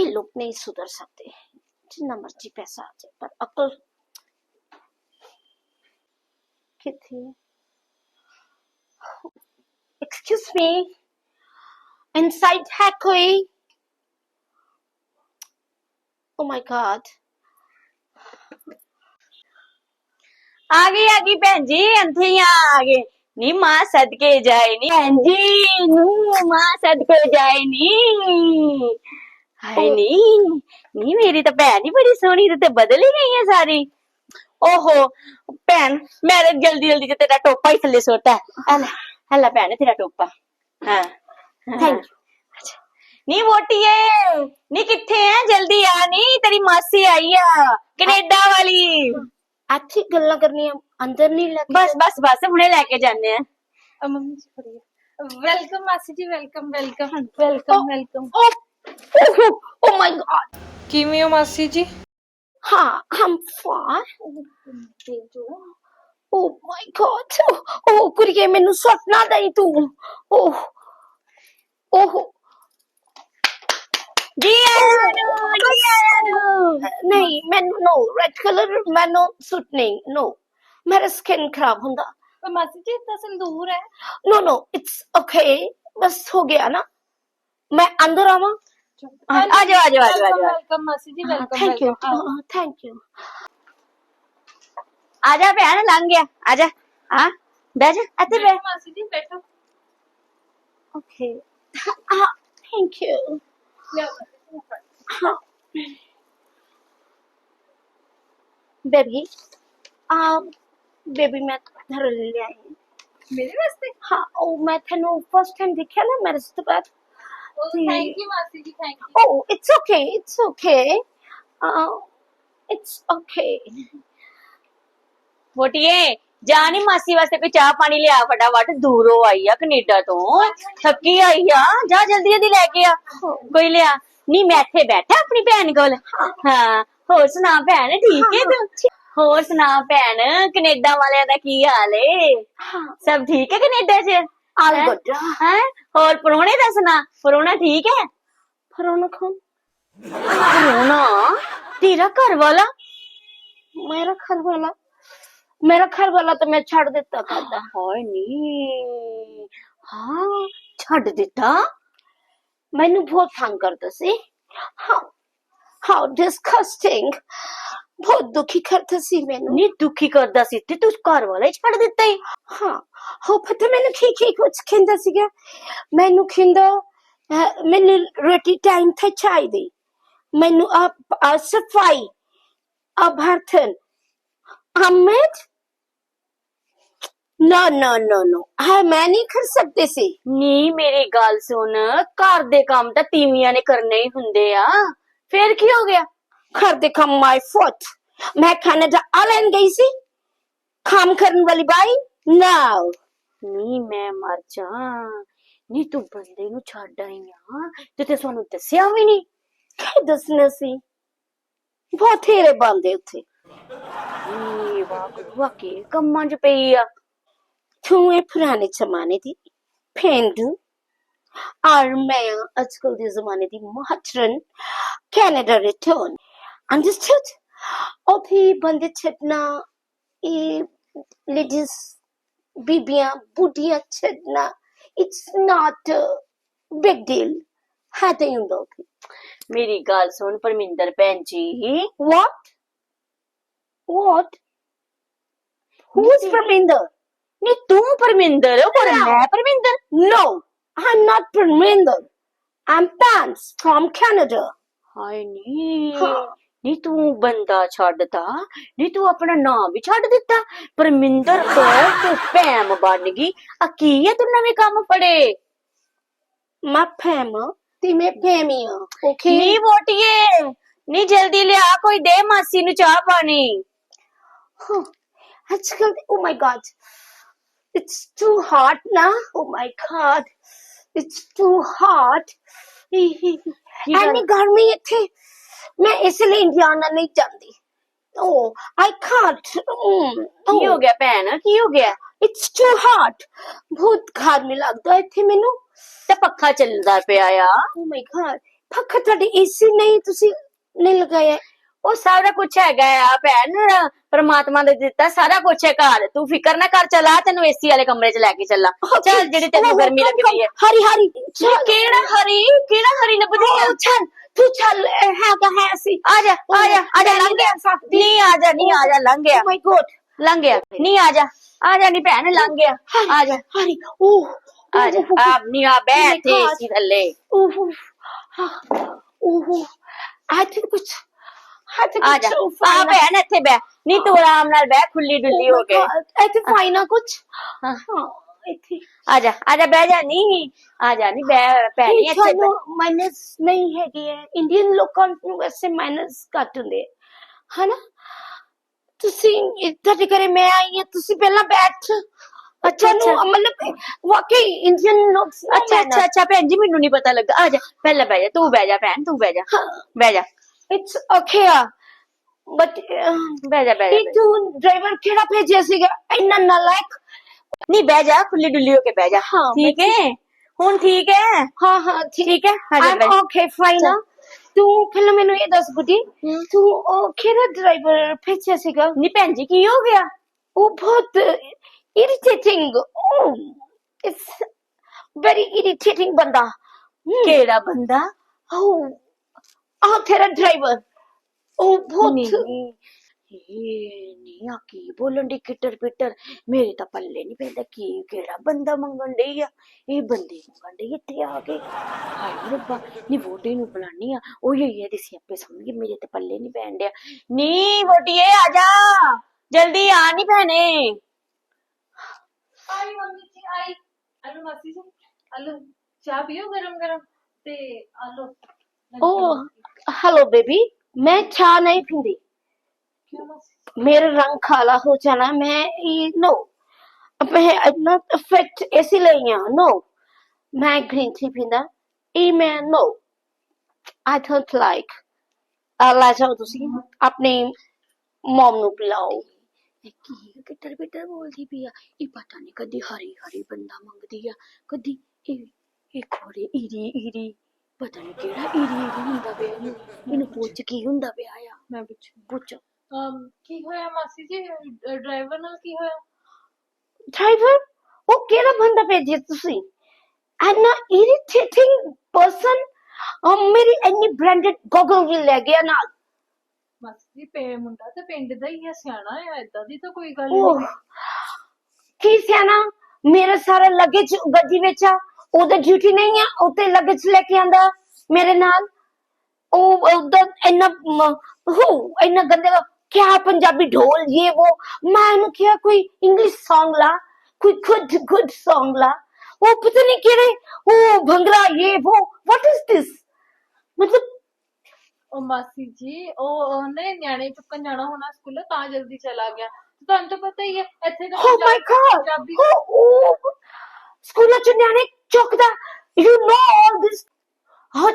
ये लोग नहीं सुधर सकते। जितना मर्ज़ी पैसा आ जाए, पर अकल एक्सक्यूज मी इनसाइड है कोई? ओ माय गॉड आ गई आ गई भैन जी अंथे आ गए नी माँ सद के जाए नी। भैन जी, नू माँ सद के जाए नी। ਹਾਏ ਨੀ ਨੀ ਮੇਰੀ ਤਾਂ ਭੈਣ ਹੀ ਬੜੀ ਸੋਹਣੀ ਤੇ ਬਦਲ ਹੀ ਗਈ ਹੈ ਸਾਰੀ ਓਹੋ ਭੈਣ ਮੈਂ ਤਾਂ ਜਲਦੀ ਜਲਦੀ ਚ ਤੇਰਾ ਟੋਪਾ ਹੀ ਥੱਲੇ ਸੁੱਟਾ ਹਲਾ ਹਲਾ ਭੈਣ ਤੇਰਾ ਟੋਪਾ ਹਾਂ Thank you ਨੀ ਵੋਟੀਏ ਨੀ ਕਿੱਥੇ ਐ ਜਲਦੀ ਆ ਨੀ ਤੇਰੀ ਮਾਸੀ ਆਈ ਆ ਕੈਨੇਡਾ ਵਾਲੀ अच्छी गल्ला करनी है अंदर नहीं लग ਬਸ ਬਸ ਬਸ ਹੁਣੇ ਲੈ ਕੇ ਜਾਂਦੇ ਆ ਅ, ਮੰਮੀ ਜੀ ਫੜੀਏ ਵੈਲਕਮ ਮਾਸੀ ਜੀ welcome welcome welcome welcome oh oh oh my god ਕਿਵੇਂ ਹੋ ਮਾਸੀ ਜੀ हाँ हम fine oh my god oh कुड़िए मैनू सट ना दई तू oh oh ਜੀ ਆਇਆਂ ਨੂੰ ਜੀ ਆਇਆਂ ਨੂੰ नहीं मैनू नो रेड कलर मैनू सूट नहीं नो मेरा स्किन खराब होंदा ਪਰ ਮਾਸੀ ਜੀ ਤਾਂ ਸੰਦੂਰ ਹੈ नो नो इट्स ओके बस हो गया ना मैं अंदर आवा ਆ ਜਾਓ ਆ ਜਾਓ ਆ ਜਾਓ ਆ ਜਾਓ ਵੈਲਕਮ ਮਾਸੀ ਜੀ welcome thank you thank you ਆ ਜਾ ਭੈਣ ਲੰਘ ਗਿਆ ਆ ਜਾ ਹਾਂ ਬਹਿ ਜਾ ਇੱਥੇ ਬਹਿ ਮਾਸੀ ਜੀ ਬੈਠੋ Okay. Ah, thank you. ਲਿਆਓ हाँ. बेबी um बेबी मैं घर ले आई हूँ। ਮੇਰੇ ਵਾਸਤੇ हाँ ओ मैं तेनू फर्स्ट टाइम देखा ना मेरे से बाद जी। ਥੈਂਕ ਯੂ ਮਾਸੀ ਜੀ thank you oh it's okay. It's okay. Uh it's okay. ਫੋਟੀਏ ਜਾ ਨੀ ਮਾਸੀ ਵਾਸਤੇ ਕੋਈ ਚਾਹ ਪਾਣੀ ਲਿਆ ਫਟਾਫਟ ਦੂਰੋਂ ਆਈ ਆ ਕੈਨੇਡਾ ਤੋਂ। ਥੱਕੀ ਆਈ ਆ। ਜਾ ਜਲਦੀ ਜਲਦੀ ਲੈ ਕੇ ਆ। ਕੋਈ ਲਿਆ। ਨਹੀਂ ਮੈਂ ਇੱਥੇ ਬੈਠਾ ਆਪਣੀ ਭੈਣ ਕੋਲ। ਹਾਂ ਹੋਰ ਸੁਣਾ ਭੈਣ ਠੀਕ ਹੈ ਤੂੰ? ਹੋਰ ਸੁਣਾ ਭੈਣ ਕੈਨੇਡਾ ਵਾਲਿਆਂ ਦਾ ਕੀ ਹਾਲ ਏ? हाँ ਸਭ ਠੀਕ ਹੈ ਕੈਨੇਡਾ 'ਚ? ਆਲ ਗੁੱਡ ਹੈ? ਹੋਰ ਪਰੋਣੇ ਦੱਸਣਾ? ਪਰੋਣਾ ਠੀਕ ਹੈ? ਪਰੋਣਾ ਕੌਣ? ਪਰੋਣਾ? ਤੇਰਾ ਘਰ ਵਾਲਾ? ਮੇਰਾ ਘਰ ਵਾਲਾ। ਮੇਰਾ ਘਰ ਵਾਲਾ ਤਾਂ ਮੈਂ ਛੱਡ ਦਿੱਤਾ ਕਰਦਾ ਹਾਏ ਨੀ। ਹਾਂ ਛੱਡ ਦਿੱਤਾ? ਮੈਨੂੰ ਬਹੁਤ ਤੰਗ ਕਰਦਾ ਸੀ। ਹਾਊ ਹਾਊ ਡਿਸਗਸਟਿੰਗ ਬਹੁਤ ਦੁਖੀ ਕਰਦਾ ਸੀ ਮੈਨੂੰ ਨੀ ਦੁਖੀ ਕਰਦਾ ਸੀ ਤੇ ਤੂੰ ਘਰ ਵਾਲਾ ਹੀ ਛੱਡ ਦਿੱਤਾ ਈ ਹਾਂ ਹੋ ਪਤਾ ਮੈਨੂੰ ਕੀ ਕੀ ਕੁਝ ਕਹਿੰਦਾ ਸੀਗਾ ਮੈਨੂੰ ਕਹਿੰਦਾ ਅਹ, ਮੈਨੂੰ ਰੋਟੀ ਟਾਈਮ ਤੇ ਚਾਹੀਦੀ ਮੈਨੂੰ ਆ ਸਫ਼ਾਈ ਆ ਬਰਤਨ ਅਮਿਤ ਨਾ ਨਾ ਨਾ ਨਾ ਹਾਂ ਮੈਂ ਨਹੀਂ ਕਰ ਸਕਦੀ ਸੀ ਨੀ ਮੇਰੀ ਗੱਲ ਸੁਣ ਘਰ ਦੇ ਕੰਮ ਤਾਂ ਤੀਵੀਆਂ ਨੇ ਕਰਨੇ ਹੀ ਹੁੰਦੇ ਆ ਫੇਰ ਕੀ ਹੋ ਗਿਆ ਘਰ ਦੇ ਕੰਮ ਮਾਈ ਫੁੱਟ ਮੈਂ ਕੈਨੇਡਾ ਆਲਨ ਗਈ ਸੀ। ਕੰਮ ਕਰਨ ਵਾਲੀ ਬਾਈ ਨਾ ਨੀ ਮੈਂ ਮਰ ਜਾ ਨੀ ਤੂੰ ਬੰਦੇ ਨੂੰ ਛੱਡ ਆਈ ਆ। ਤੇ ਤੇ ਸਾਨੂੰ ਦੱਸਿਆ ਵੀ ਨਹੀਂ। ਕੀ ਦੱਸਣਾ ਸੀ? ਬਥੇਰੇ ਬੰਦੇ ਉੱਥੇ। ਨੀ ਵਾਹ ਵਾਕੇ ਕੰਮਾਂ 'ਚ ਪਈ ਆ। ਤੂੰ ਇਹ ਪੁਰਾਣੇ ਜ਼ਮਾਨੇ ਦੀ ਪੇਂਡੂ ਔਰ ਮੈਂ ਅੱਜਕੱਲ ਦੇ ਜ਼ਮਾਨੇ ਦੀ ਮਹਤਰਨ ਕੈਨੇਡਾ ਰਿਟਰਨ ਅੰਡਰਸਟੂਡ ਉੱਥੇ ਬੰਦੇ ਛੱਡਣਾ ਇਹ ਲੇਡੀਜ਼ ਬੀਬੀਆਂ ਬੁੱਢੀਆਂ ਛੱਡਣਾ ਇਟਸ ਨਾਟ ਬਿਗ ਡੀਲ ਹੈ ਤੇ ਹੁੰਦਾ ਉੱਥੇ ਮੇਰੀ ਗੱਲ ਸੁਣ ਪਰਮਿੰਦਰ ਭੈਣ ਜੀ What? What? Who is Parminder? ਨੀ ਤੂੰ ਪਰਮਿੰਦਰ ਪਰ ਮੈਂ Parminder No, I'm not Parminder. I'm Pans from Canada. ਹਾਏ ਨੀ ਹਾਂ। ਨੀ ਤੂੰ ਬੰਦਾ ਛੱਡਤਾ ਨੀ ਤੂੰ ਆਪਣਾ ਨਾਮ ਵੀ ਛੱਡ ਦਿੱਤਾ। ਪਰਮਿੰਦਰ ਤੋਂ ਤੂੰ ਭੈਮ ਬਣ ਗਈ। ਆ ਕੀ ਹੈ ਤੂੰ ਨਵੇਂ ਕੰਮ ਫੜੇ? ਮੈਂ ਫੈਮ ਤੇ ਮੈਂ ਫੈਮੀ ਆ ਓਕੇ ਨੀ ਵੋਟੀਏ ਨੀ ਜਲਦੀ ਲਿਆ ਕੋਈ ਦੇ ਮਾਸੀ ਨੂੰ ਚਾਹ ਪਾਣੀ। ਅੱਜ ਕੱਲ oh my god it's too hot ਨਾ my god it's too hot ਗੱਲ? ਐਨੀ ਗਰਮੀ ਇੱਥੇ ਮੈਂ ਇਸ ਲਈ ਇੰਡੀਆਨਾ ਨਹੀਂ ਜਾਂਦੀ Oh, I can't. Mm, ਕੀ ਹੋ oh, ਗਿਆ ਭੈਣ ਕੀ ਹੋ ਗਿਆ it's too hot. ਬਹੁਤ ਗਰਮੀ ਲੱਗਦਾ ਇੱਥੇ ਮੈਨੂੰ ਤੇ ਪੱਖਾ ਚੱਲਦਾ ਪਿਆ ਆ Oh my god. ਪੱਖਾ ਤੁਹਾਡੇ ਏਸੀ ਨਹੀਂ ਤੁਸੀਂ ਨਹੀਂ ਲਗਾਇਆ ਉਹ ਸਾਰਾ ਕੁਝ ਹੈਗਾ ਆ ਭੈਣ ਪ੍ਰਮਾਤਮਾ ਨੇ ਦਿੱਤਾ ਸਾਰਾ ਕੁਝ ਹੈ ਘਰ ਤੂੰ ਫਿਕਰ ਨਾ ਕਰ ਚਲਾ ਤੈਨੂੰ ਏਸੀ ਵਾਲੇ ਕਮਰੇ 'ਚ ਲੈ ਕੇ ਚੱਲਾਂ ਚੱਲ ਜਿਹੜੀ ਤੈਨੂੰ ਗਰਮੀ ਲੱਗਦੀ ਹੈ ਹਰੀ ਹਰੀ ਕਿਹੜਾ ਹਰੀ ਕਿਹੜਾ ਹਰੀ ਲੱਭਦੀ ਆ ਚੱਲ ਤੂੰ ਚੱਲ ਇਹ ਹੈਗਾ ਹੈ ਸੀ ਆ ਜਾ ਆ ਜਾ ਆ ਜਾ ਲੰਘ ਗਿਆ ਨਹੀਂ ਆ ਜਾ ਨਹੀਂ ਆ ਜਾ ਲੰਘ ਗਿਆ my god. ਲੰਘ ਗਿਆ ਨਹੀਂ ਆ ਜਾ ਆ ਜਾ ਨਹੀਂ ਭੈਣ ਲੰਘ ਗਿਆ ਆ ਜਾ ਹਰੀ ਉਹ ਆ ਜਾ ਆ ਨਹੀਂ ਆ ਬੈਠ God. ਏਸੀ ਥੱਲੇ ਉਹ ਉਹ ਆ ਤੇ ਕੁਝ ਆ ਤੇ ਆ ਜਾ ਆ ਭੈਣ ਇੱਥੇ ਬੈ ਨਹੀਂ ਤੂੰ ਆਰਾਮ ਨਾਲ ਬਹਿ ਖੁੱਲੀ ਡੁੱਲੀ ਹੋ ਕੇ ਇੱਥੇ ਫਾਈਨਾ ਕੁਝ ਹਾਂ। ਹਾਂ ਇੱਥੇ ਆ ਜਾ ਆ ਜਾ ਬਹਿ ਜਾ ਨਹੀਂ ਆ ਜਾ ਨਹੀਂ ਬਹਿ ਭੈਣੀ ਇੱਥੇ ਬਹਿ। ਤੁਹਾਨੂੰ ਮਾਈਨਸ ਨਹੀਂ ਹੈਗੀ ਹੈ। ਇੰਡੀਅਨ ਲੋਕਾਂ ਨੂੰ ਵੈਸੇ ਮਾਈਨਸ ਘੱਟ ਹੁੰਦੇ ਹੈ ਹਨਾ? ਤੁਸੀਂ ਇਹ ਤੁਹਾਡੇ ਘਰੇ ਮੈਂ ਆਈ ਹਾਂ ਤੁਸੀਂ ਪਹਿਲਾਂ ਬੈਠ। ਅੱਛਾ ਨੂੰ ਅੱਛਾ। ਮਤਲਬ ਵਾਕਈ ਇੰਡੀਅਨ ਲੋਕ ਅੱਛਾ ਅੱਛਾ ਅੱਛਾ ਭੈਣ ਜੀ ਮੈਨੂੰ ਨਹੀਂ ਪਤਾ ਲੱਗਾ। ਆ ਜਾ ਪਹਿਲਾਂ ਬਹਿ ਜਾ ਤੂੰ ਬਹਿ ਜਾ ਭੈਣ ਤੂੰ ਬਹਿ ਜਾ। ਬਹਿ ਜਾ। ਇਟਸ ਓਕੇ ਆ। ਬਟ ਬਹਿ ਜਾ ਬਹਿ ਜਾ ਇਹ ਤੂੰ ਡਰਾਈਵਰ ਕਿਹੜਾ ਭੇਜਿਆ ਸੀਗਾ? ਇੰਨਾ ਨਾਲਾਇਕ ਨਹੀਂ ਬਹਿ ਜਾ ਖੁੱਲੀ ਡੁੱਲੀ ਹੋ ਕੇ ਬਹਿ ਜਾ। ਹਾਂ, ਠੀਕ ਹੈ? ਹੁਣ ਠੀਕ ਹੈ? ਹਾਂ ਹਾਂ ਠੀਕ। ਹੈ? ਆ ਜਾ ਆਮ ਜਾ। ਓਕੇ ਫਾਈਨ ਤੂੰ ਪਹਿਲਾਂ ਮੈਨੂੰ ਇਹ ਦੱਸ ਗੁੱਡੀ ਤੂੰ ਉਹ ਕਿਹੜਾ ਡਰਾਈਵਰ ਭੇਜਿਆ ਸੀਗਾ। ਨਹੀਂ ਭੈਣ ਜੀ ਕੀ ਹੋ ਗਿਆ? ਉਹ ਬਹੁਤ ਇਰੀਟੇਟਿੰਗ ਇਟਸ ਵੈਰੀ ਇਰੀਟੇਟਿੰਗ ਬੰਦਾ। ਕਿਹੜਾ ਬੰਦਾ? ਉਹ ਆ ਤੇਰਾ ਡਰਾਈਵਰ ਉਹ ਬਹੁਤ ਨਹੀਂ। ਇਹ ਨਹੀਂ ਆ ਕੀ ਬੋਲਣ ਦੀ ਕਿਟਰ ਪਿਟਰ। ਮੇਰੇ ਤਾਂ ਪੱਲੇ ਨਹੀਂ ਪੈਂਦਾ। ਕੀ ਕਿਹੜਾ ਬੰਦਾ ਮੰਗਣ ਡਈ ਆ? ਇਹ ਬੰਦੇ ਮੰਗਣ ਡਈ ਇੱਥੇ ਆ ਕੇ। ਹਾਏ ਰੱਬਾ ਨੀ ਵੋਟੀ ਨੂੰ ਬੁਲਾਨੀ ਆ। ਉਹ ਹੀ ਇਹਦੇ ਸਿਆਪੇ ਸਮਝ ਮੇਰੇ ਤੇ ਪੱਲੇ ਨਹੀਂ ਪੈਣ ਡਿਆ। ਨੀ ਵੋਟੀਏ ਆ ਜਾ। ਜਲਦੀ ਆ ਨੀ ਭੈਣੇ। ਆਈ ਮੰਮੀ ਜੀ ਆਈ। ਆਲੂ ਮਾਸੀ ਜੀ ਆਲੂ। ਚਾਹ ਪੀਓ ਗਰਮ ਗਰਮ ਤੇ ਆਲੂ। ਉਹ ਹੈਲੋ ਬੇਬੀ ਮੈਂ ਚਾਹ ਨਹੀਂ ਪੀਂਦੀ। मेरा रंग काला हो जाना मैं नो मैं नॉट अफेक्ट इसलिए नो मैं ग्रीन टी पींदा ਇਹ ਮੈਂ नो I don't like ਆ ਲੈ ਜਾਓ ਤੁਸੀਂ ਆਪਣੇ ਮਮ ਨੂੰ ਪਿਲਾਓ ਇਹ ਕੀ ਕਿਟਰ ਪਿਟਰ ਬੋਲਦੀ ਪਈ ਆ ਇਹ ਪਤਾ ਨਹੀਂ ਕਦੀ ਹਰੀ ਹਰੀ ਬੰਦਾ ਮੰਗਦੀ ਆ ਕਦੀ ਇਹ ਇਹ ਖੋੜੇ ਈਰੀ ਈਰੀ ਪਤਾ ਨਹੀਂ ਕਿਹੜਾ ਈਰੀ ਈਰੀ ਹੁੰਦਾ ਪਿਆ ਇਹਨੂੰ ਇਹਨੂੰ ਪੁੱਛ ਕੀ ਹੁੰਦਾ ਪਿਆ ਆ ਮੈਂ ਪੁੱਛੂ ਪੁੱਛ ਅਮ ਕੀ ਹੋਇਆ ਮਾਸੀ ਜੀ? ਡਰਾਈਵਰ ਨਾਲ ਕੀ ਹੋਇਆ? ਡਰਾਈਵਰ ਉਹ ਕਿਹੜਾ ਬੰਦਾ ਭੇਜਿਆ ਤੁਸੀਂ? ਐਨਾ ਇਰੀਟੇਟਿੰਗ ਪਰਸਨ ਮੇਰੀ ਐਨੀ ਬ੍ਰਾਂਡਡ ਗੋਗਲ ਵੀ ਲੈ ਗਿਆ ਨਾਲ। ਮਾਸੀ ਜੀ ਪੇ ਮੁੰਡਾ ਤੇ ਪਿੰਡ ਦਾ ਹੀ ਹੈ ਸਿਆਣਾ ਹੈ ਏਦਾਂ ਦੀ ਤਾਂ ਕੋਈ ਗੱਲ ਨਹੀਂ। ਕੀ ਸਿਆਣਾ? ਮੇਰਾ ਸਾਰਾ ਲਗੇਜ ਗੱਡੀ ਵਿੱਚ ਆ ਉਹਦਾ ਡਿਊਟੀ ਨਹੀਂ ਆ ਉਹ ਤੇ ਲਗੇਜ ਲੈ ਕੇ ਆਂਦਾ ਮੇਰੇ ਨਾਲ। ਉਹ ਉਹਦਾ ਇੰਨਾ ਹੋ ਇੰਨਾ ਗੰਦੇ ਕਿਆ ਪੰਜਾਬੀ ਢੋਲ ਇਹ ਉਹ ਮੈਂ ਉਹਨੂੰ ਕਿਹਾ ਕੋਈ ਇੰਗਲਿਸ਼ Song ਲਾ ਕੋਈ ਗੁੱਡ ਗੁੱਡ Song ਲਾ। ਉਹ ਪਤਾ ਨਹੀਂ ਕਿਹੜੇ ਉਹ ਭੰਗੜਾ ਇਹ ਉਹ what is this? ਮਤਲਬ ਉਹ ਮਾਸੀ ਜੀ ਉਹ ਉਹਨੇ ਨਿਆਣੇ ਚੁੱਕਣ ਜਾਣਾ ਹੋਣਾ ਸਕੂਲ ਤਾਂ ਜਲਦੀ ਚਲਾ ਗਿਆ। ਤੁਹਾਨੂੰ ਤਾਂ ਪਤਾ ਹੀ ਹੈ ਇੱਥੇ ਤਾਂ oh my god! ਪੰਜਾਬੀ ਉਹ ਸਕੂਲਾਂ ਚ ਨਿਆਣੇ ਚੁੱਕਦਾ। You know all this? ਹਾਂ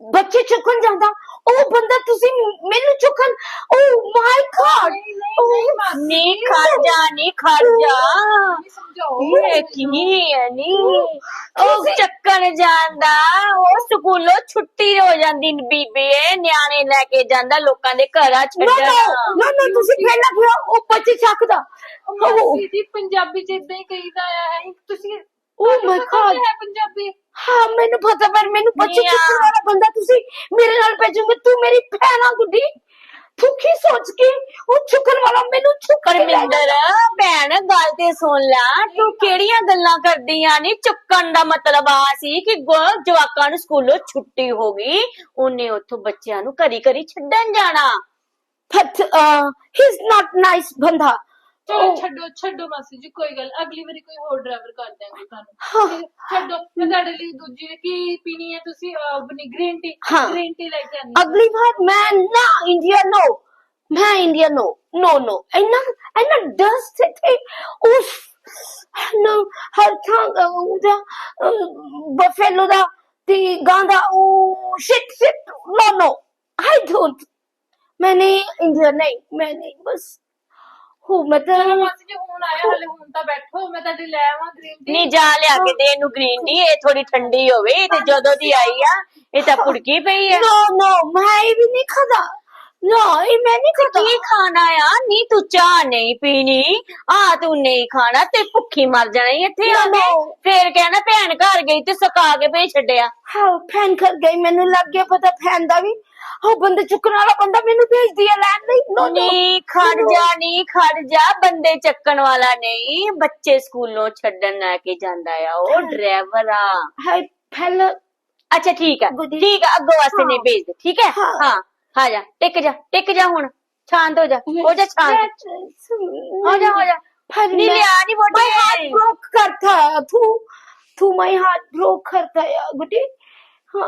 ਬੱਚੇ ਚੁੱਕਣ ਜਾਂਦਾ। ਉਹ ਬੰਦਾ ਤੁਸੀਂ ਮੈਨੂੰ ਚੁੱਕਣ oh my god! ਨਹੀਂ, ਨਹੀਂ, ਨਹੀਂ। ਨੀ ਖੜ ਜਾ ਨੀ ਖੜ ਜਾ ਨਹੀਂ ਇਹ ਕੀ ਹੈ ਨੀ। ਉਹ ਚੱਕਣ ਜਾਂਦਾ। ਉਹ ਸਕੂਲੋਂ ਛੁੱਟੀ ਹੋ ਜਾਂਦੀ ਨੀ ਬੀਬੀ ਨਿਆਣੇ ਲੈ ਕੇ ਜਾਂਦਾ ਲੋਕਾਂ ਦੇ ਘਰਾਂ ਛੱਡਣ। no no ਤੁਸੀਂ ਪਹਿਲਾਂ ਕਿਹਾ ਉਹ ਬੱਚੇ ਚੱਕਦਾ? ਉਹ ਜੀ ਪੰਜਾਬੀ ਚ ਇਦਾਂ ਹੀ ਕਹੀਦਾ ਆ ਤੁਸੀਂ Oh ਤੁਹਾਨੂੰ my ਪਤਾ God. ਹੈ ਪੰਜਾਬੀ। ਹਾਂ ਮੈਨੂੰ ਪਤਾ ਪਰ ਮੈਨੂੰ ਬੱਚੇ ਮੀਆਂ। ਚੁੱਕਣ ਵਾਲਾ ਬੰਦਾ ਤੁਸੀਂ ਮੇਰੇ ਨਾਲ ਭੇਜੋਗੇ ਤੂੰ ਮੇਰੀ ਭੈਣ ਆ ਗੁੱਡੀ। ਤੂੰ ਕੀ ਸੋਚ ਕੇ ਉਹ ਚੁੱਕਣ ਵਾਲਾ ਮੈਨੂੰ ਚੁੱਕ ਕੇ ਲੈ ਪਰਮਿੰਦਰ ਭੈਣ ਗੱਲ ਤੇ ਸੁਣ ਲੈ ਤੂੰ ਕਿਹੜੀਆਂ ਗੱਲਾਂ ਕਰਦੀਆਂ ਨੀ? ਚੁੱਕਣ ਦਾ ਮਤਲਬ ਆ ਸੀ ਕਿ ਗ- ਜਵਾਕਾਂ ਨੂੰ ਸਕੂਲੋਂ ਛੁੱਟੀ ਹੋ ਗਈ ਉਹਨੇ ਉੱਥੋਂ ਬੱਚਿਆਂ ਨੂੰ ਘਰੀ ਘਰੀ ਛੱਡਣ ਜਾਣਾ। but uh, he's not nice ਬੰਦਾ। ਚਲੋ ਛੱਡੋ ਛੱਡੋ ਮਾਸੀ ਜੀ ਕੋਈ ਗੱਲ ਅਗਲੀ ਵਾਰੀ ਕੋਈ ਹੋਰ ਡਰਾਈਵਰ ਕਰ ਦਾਂਗੇ ਤੁਹਾਨੂੰ। ਛੱਡੋ ਮੈਂ ਤੁਹਾਡੇ ਲਈ ਦੂਜੀ ਕੀ ਪੀਣੀ ਹੈ ਤੁਸੀਂ? ਆਪਣੀ ਗ੍ਰੀਨ ਟੀ ਗ੍ਰੀਨ ਟੀ ਲੈ ਕੇ ਆਣੀ ਅਗਲੀ ਵਾਰ ਮੈਂ ਨਾ ਇੰਡੀਆ ਨੋ ਮੈਂ ਇੰਡੀਆ ਨੋ ਨੋ ਨੋ ਇੰਨਾ ਇੰਨਾ ਡਸਟ ਇੱਥੇ ਉਫ! ਨਾ ਹਰ ਥਾਂ ਅਹ, ਉਹਦਾ ਬਫੇਲੋ ਦਾ ਤੇ ਗਾਂ ਉਹ shit shit no no I don't ਮੈਨੇ ਇੰਡੀਆ ਨਹੀਂ ਮੈਂ ਬਸ ਹੂਮਤ ਚਲੋ ਮਾਸੀ ਜੀ ਹੁਣ ਆਇਆ ਹਲੇ ਹੁਣ ਤਾਂ ਬੈਠੋ ਮੈਂ ਤੁਹਾਡੀ ਲੈ ਆਵਾਂ ਗ੍ਰੀਨ ਟੀ ਨਹੀਂ ਜਾ ਲਿਆ ਕੇ ਦੇ ਇਹਨੂੰ ਗ੍ਰੀਨ ਟੀ ਇਹ ਥੋੜੀ ਠੰਡੀ ਹੋਵੇ ਤੇ ਜਦੋਂ ਦੀ ਆਈ ਆ ਇਹ ਤਾਂ ਪੁੜਕੀ ਪਈ ਆ। ਨੋ ਨੋ ਮੈਂ ਵੀ ਨਹੀਂ ਖਾਦਾ नो ये मैं नहीं खाता ਕੀ ਖਾਣਾ ਆ ਨਹੀਂ ਤੂੰ ਚਾਹ ਨਹੀਂ ਪੀਣੀ ਆ ਤੂੰ ਨਹੀਂ ਖਾਣਾ ਤੇ ਭੁੱਖੀ ਮਰ ਜਾਣੀ ਇੱਥੇ ਆ ਕੇ No. ਫੇਰ ਕਹਿਣਾ ਭੈਣ ਘਰ ਗਈ ਤੇ ਸਕਾ ਕੇ ਭੇਜ ਛੱਡਿਆ हाँ फैन कर गई मैंने लग गया पता फैन दा भी हाँ बंदे चुकने वाला बंदा मैंने भेज दिया लैंड नहीं नो नो ਨਹੀਂ ਖੜ ਜਾ ਨਹੀਂ ਖੜ ਜਾ ਬੰਦੇ ਚੱਕਣ ਵਾਲਾ ਨਹੀਂ ਬੱਚੇ ਸਕੂਲੋਂ ਛੱਡਣ ਲੈ ਕੇ ਜਾਂਦਾ ਆ ਉਹ ਡਰਾਈਵਰ ਆ हाय पहले ਅੱਛਾ ਠੀਕ ਆ ਗੁੱਡੀ। ਠੀਕ ਆ ਅੱਗੋਂ ਵਾਸਤੇ ਨਹੀਂ ਹਾਂ। ਭੇਜ ਦੇ ਠੀਕ ਹੈ ਹਾਂ। ਹਾਂ ਆ ਜਾ ਟਿਕ ਜਾ ਟਿਕ ਜਾ ਹੁਣ ਸ਼ਾਂਤ ਹੋ ਜਾ ਹੋ ਜਾ ਸ਼ਾਂਤ ਹੋ ਜਾ ਹੋ ਜਾ फिर नहीं मैं- लिया, नहीं वोटी my heart है। broke करता है तू तू my heart broke करता है गुड्डी हाँ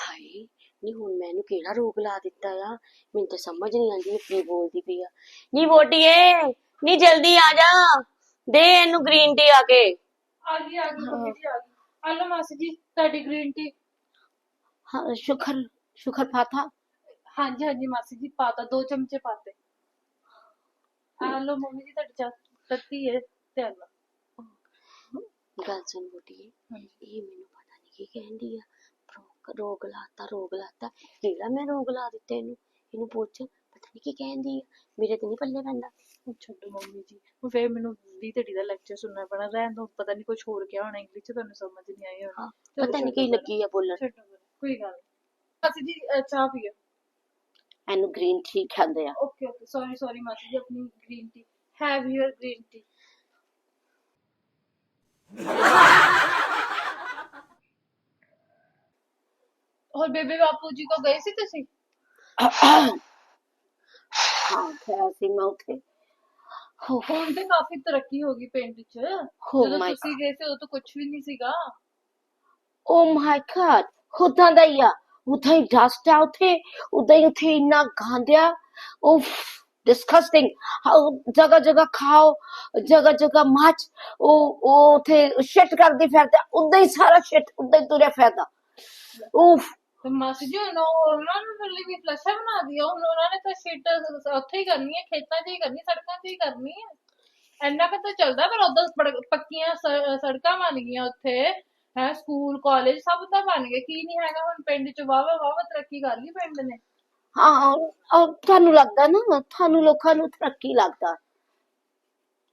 ਹਾਏ ਨਹੀਂ ਹੁਣ ਮੈਨੂੰ ਕਿਹੜਾ ਰੋਗ ਲਾ ਦਿੱਤਾ ਆ ਮੈਨੂੰ ਤਾਂ ਸਮਝ ਨਹੀਂ ਆਉਂਦੀ ਇਹ ਕੀ ਬੋਲਦੀ ਪਈ ਆ ਨਹੀਂ ਵੋਟੀਏ ਨਹੀਂ ਜਲਦੀ ਆ ਜਾ ਦੇ ਇਹਨੂੰ ਗ੍ਰੀਨ ਟੀ ਆ ਕੇ ਆ ਗਈ ਆ ਗਈ ਮੰਮੀ ਜੀ ਆ ਗਈ ਆ ਲਓ ਮਾਸੀ ਜੀ ਤੁਹਾਡੀ ਗ੍ਰੀਨ ਟੀ हाँ शुक्र शुक्र पाथा ਹਾਂਜੀ ਹਾਂਜੀ ਮਾਸੀ ਜੀ ਪਾਤਾ ਦੋ ਚਮਚੇ ਪਾਤੇ ਆ ਲਓ ਮੰਮੀ ਜੀ ਤੁਹਾਡੀ ਚਾਹ ਤੱਤੀ ਹੈ ਤੇ ਆ ਲਓ ਗੱਲ ਸੁਣ ਵੋਟੀਏ ਇਹ ਮੈਨੂੰ ਪਤਾ ਨਹੀਂ ਕੀ ਕਹਿੰਦੀ ਆ। ਰੋਗ ਰੋਗ ਲਾਤਾ ਰੋਗ ਲਾਤਾ। ਕਿਹੜਾ ਮੈਂ ਰੋਗ ਲਾ ਦਿੱਤਾ ਇਹਨੂੰ ਇਹਨੂੰ ਪੁੱਛ ਪਤਾ ਨਹੀਂ ਕੀ ਕਹਿੰਦੀ ਆ। ਮੇਰੇ ਤੇ ਨਹੀਂ ਪੱਲੇ ਪੈਂਦਾ। ਛੱਡੋ ਮੰਮੀ ਜੀ ਹੁਣ ਫੇਰ ਮੈਨੂੰ ਵੀ ਤੁਹਾਡੀ ਦਾ ਲੈਕਚਰ ਸੁਣਨਾ ਪੈਣਾ। ਰਹਿਣ ਦੋ ਪਤਾ ਨਹੀਂ ਕੁਝ ਹੋਰ ਕਿਹਾ ਹੋਣਾ ਇੰਗਲਿਸ਼ ਚ ਤੁਹਾਨੂੰ ਸਮਝ ਨਹੀਂ ਆਈ ਹੋਣੀ। ਪਤਾ ਨਹੀਂ ਕੀ। ਲੱਗੀ ਆ ਬੋਲਣ। ਛੱਡੋ ਪਰਾਂ, ਕੋਈ ਗੱਲ ਨਹੀਂ ਮਾਸੀ ਜੀ ਅਹ ਚਾਹ ਪੀਓ। एंड ग्रीन टी खाते हैं ਓਕੇ ਓਕੇ ਸੌਰੀ ਸੌਰੀ ਮਾਸੀ ਜੀ ਆਪਣੀ green tea have your green tea ਹੋਰ ਬੇਬੇ ਬਾਪੂ ਜੀ ਕੋ ਗਏ ਸੀ ਤੁਸੀਂ हाँ क्या सी मैं उठे हो ਹੁਣ ਤੇ ਕਾਫੀ ਤਰੱਕੀ ਹੋ ਗਈ ਪਿੰਡ 'ਚ Oh ਜਦੋਂ my ਤੁਸੀਂ ਗਏ ਸੀ ਉਦੋਂ ਤਾਂ ਕੁਝ ਵੀ ਨਹੀਂ ਸੀਗਾ ओ माय गॉड खुदा दा या उधर ਉਦਾਂ ਹੀ ਡਸਟ ਆ ਉੱਥੇ, ਉਦਾਂ ਹੀ ਉੱਥੇ ਇੰਨਾ ਗਾਂਧਿਆ, ਉਫ ਡਿਸਕਸਟਿੰਗ ਜਗਾ ਜਗਾ ਖਾਓ ਜਗਾ ਜਗਾ ਮਾਚ, ਉਹ ਉਹ ਉਥੇ ਸ਼ਿਟ ਕਰਦੀ ਫਿਰਦਾ, ਉਦਾਂ ਹੀ ਸਾਰਾ ਸ਼ਿਟ ਉਦਾਂ ਹੀ ਤੁਰਿਆ ਫਿਰਦਾ। ਉਫ। ਮਾਸੀ ਜੀ ਉਹਨਾਂ ਉਹਨਾਂ ਨੂੰ ਫਿਰ ਵੀ ਫਲਸ਼ਰ ਬਣਾ ਦਿਆ ਉਹਨਾਂ ਨੇ ਤਾਂ ਸ਼ਿਟ ਉੱਥੇ ਹੀ ਕਰਨੀ ਖੇਤਾਂ 'ਚ ਹੀ ਕਰਨੀ, ਸੜਕਾਂ 'ਚ ਹੀ ਕਰਨੀ ਹੈ ਇੰਨਾ ਕੁ ਤਾਂ ਚੱਲਦਾ, ਪਰ ਉਦੋਂ ਪੱਕੀਆਂ ਸੜਕਾਂ ਬਣ ਗਈਆਂ ਉੱਥੇ। ਹੈ ਸਕੂਲ ਕਾਲਜ ਸਭ ਤਾਂ ਬਣ ਗਏ ਕੀ ਨਹੀਂ ਹੈਗਾ ਹੁਣ ਪਿੰਡ 'ਚ ਵਾਵਾ ਵਾਵਾ ਤਰੱਕੀ ਕਰ ਲਈ ਪਿੰਡ ਨੇ? ਹਾਂ ਉਹ ਤੁਹਾਨੂੰ ਲੱਗਦਾ ਨਾ ਤੁਹਾਨੂੰ ਲੋਕਾਂ ਨੂੰ ਤਰੱਕੀ ਲੱਗਦਾ?